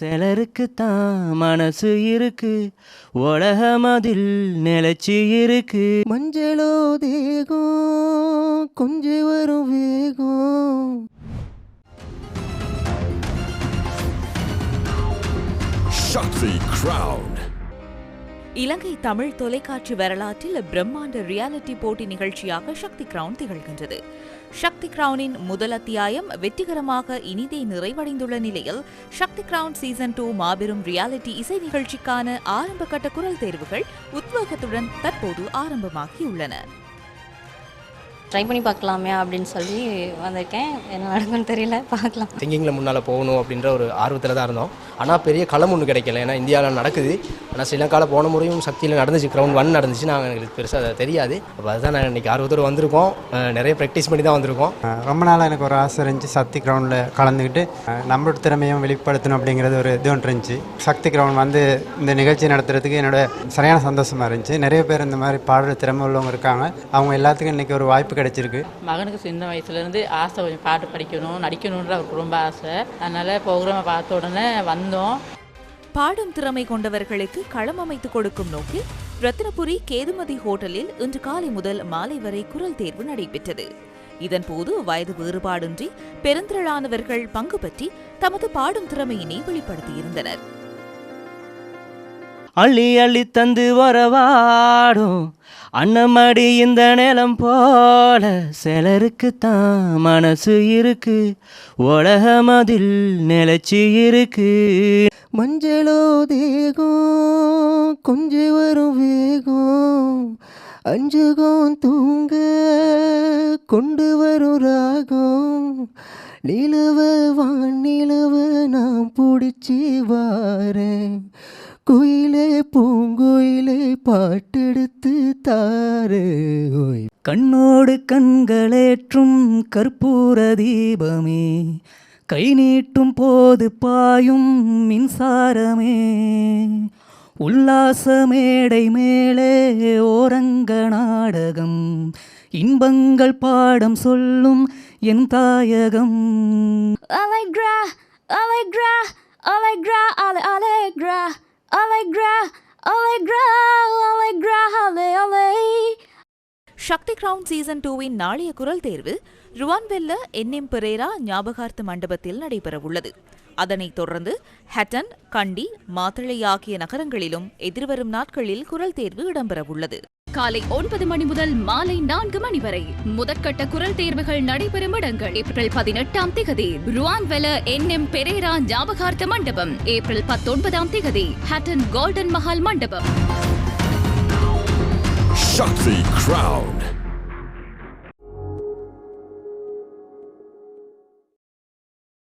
சிலருக்கு தான் மனசு இருக்கு உலகம் அதில் நிலச்சி இருக்கு மஞ்சளோ தேகம் கொஞ்சம் வரும் வேகம் Shakti crowd. இலங்கை தமிழ் தொலைக்காட்சி வரலாற்றில் பிரம்மாண்ட ரியாலிட்டி போட்டி நிகழ்ச்சியாக சக்தி கிரவுன் திகழ்கின்றது. சக்தி கிரவுனின் முதல் அத்தியாயம் வெற்றிகரமாக இனிதே நிறைவடைந்துள்ள நிலையில் சக்தி கிரவுன் சீசன் டூ மாபெரும் ரியாலிட்டி இசை நிகழ்ச்சிக்கான ஆரம்ப கட்ட குரல் தேர்வுகள் உத்வேகத்துடன் தற்போது ஆரம்பமாகியுள்ளன. ட்ரை பண்ணி பார்க்கலாமே அப்படின்னு சொல்லி வந்திருக்கேன். என்ன நடக்கும்னு தெரியல. பார்க்கலாம். சிங்கிங்கில் முன்னால் போகணும் அப்படின்ற ஒரு ஆர்வத்தில் தான் இருந்தோம். ஆனால் பெரிய களம் ஒன்று கிடைக்கல. ஏன்னா இந்தியாவில் நடக்குது. ஆனால் ஸ்ரீலங்காவில் போன முறையும் சக்தியில் நடந்துச்சு. கிரவுண்ட் ஒன் நடந்துச்சு நாங்கள் எங்களுக்கு பெருசாக அதை தெரியாது. அப்போ அதுதான் நான் இன்றைக்கி ஆர்வத்தோடு வந்திருக்கோம். நிறைய ப்ராக்டிஸ் பண்ணி தான் வந்திருக்கோம். ரொம்ப நாளாக எனக்கு ஒரு ஆசை இருந்துச்சு சக்தி கிரவுண்டில் கலந்துக்கிட்டு நம்மளோட திறமையும் வெளிப்படுத்தணும் அப்படிங்கிறது ஒரு இது ஒன்று இருந்துச்சு. சக்தி கிரவுண்ட் வந்து இந்த நிகழ்ச்சி நடத்துறதுக்கு என்னோட சரியான சந்தோஷமாக இருந்துச்சு. நிறைய பேர் இந்த மாதிரி பாடுற திறமை உள்ளவங்க இருக்காங்க. அவங்க எல்லாத்துக்கும் இன்றைக்கி ஒரு வாய்ப்பு கிடைச்சிருக்கு. மகனுக்கு சின்ன வயசுலேருந்து ஆசை கொஞ்சம் பாட்டு படிக்கணும் நடிக்கணுன்ற அவருக்கு ரொம்ப ஆசை. அதனால் ப்ரோக்ராமை பார்த்த உடனே வந்தோம். பாடும் திறமை கொண்டவர்களுக்கு களம் அமைத்துக் கொடுக்கும் நோக்கில் ரத்தினபுரி கேதுமதி ஹோட்டலில் இன்று காலை முதல் மாலை வரை குரல் தேர்வு நடைபெற்றது. இதன்போது வயது வேறுபாடின்றி பெருந்திரளானவர்கள் பங்கு பற்றி தமது பாடும் திறமையினை வெளிப்படுத்தியிருந்தனர். அள்ளி அள்ளி தந்து வரவாடும். அன்னமடி இந்த நிலம் போல சிலருக்கு தான் மனசு இருக்கு. உலகம் அதில் நிலச்சி இருக்கு. மஞ்சளோ தேகம் கொஞ்சம் வரும் வேகம். அஞ்சுகம் தூங்க கொண்டு வரும் ராகம். நிலவ வானிலவ நான் பிடிச்சி வாரேன். குயிலே பூங்குயிலே பாட்டெடுத்து தாரு. ஓய் கண்ணோடு கண்களேற்றும் கற்பூர தீபமே. கை நீட்டும் போது பாயும் மின்சாரமே. உல்லாச மேடை மேலே ஓரங்க நாடகம். இன்பங்கள் பாடம் சொல்லும் என் தாயகம். அலைக்ரா அலைக்ரா அலைக்ரா அலை Allegra. Allegra, Allegra, Allegra, Ale, Ale. Sakthi crown season டூவின் நாளைய குரல் தேர்வு ருவான்வெல்ல என்எம் பெரேரா ஞாபகார்த்த மண்டபத்தில் நடைபெறவுள்ளது அதனைத் தொடர்ந்து ஹட்டன் கண்டி மாத்தளை ஆகிய நகரங்களிலும் எதிர்வரும் நாட்களில் குரல் தேர்வு இடம்பெறவுள்ளது காலை ஒன்பது மணி முதல் மாலை நான்கு மணி வரை. முதற்கட்ட குரல் தேர்வுகள் நடைபெறும் இடங்கள். ஏப்ரல் பதினெட்டாம் திகதி ருவான்வெல என் எம் பெரேரா ஞாபகார்த்த மண்டபம். ஏப்ரல் பத்தொன்பதாம் திகதி ஹட்டன் கோல்டன் மஹால் மண்டபம். Shakti Crown.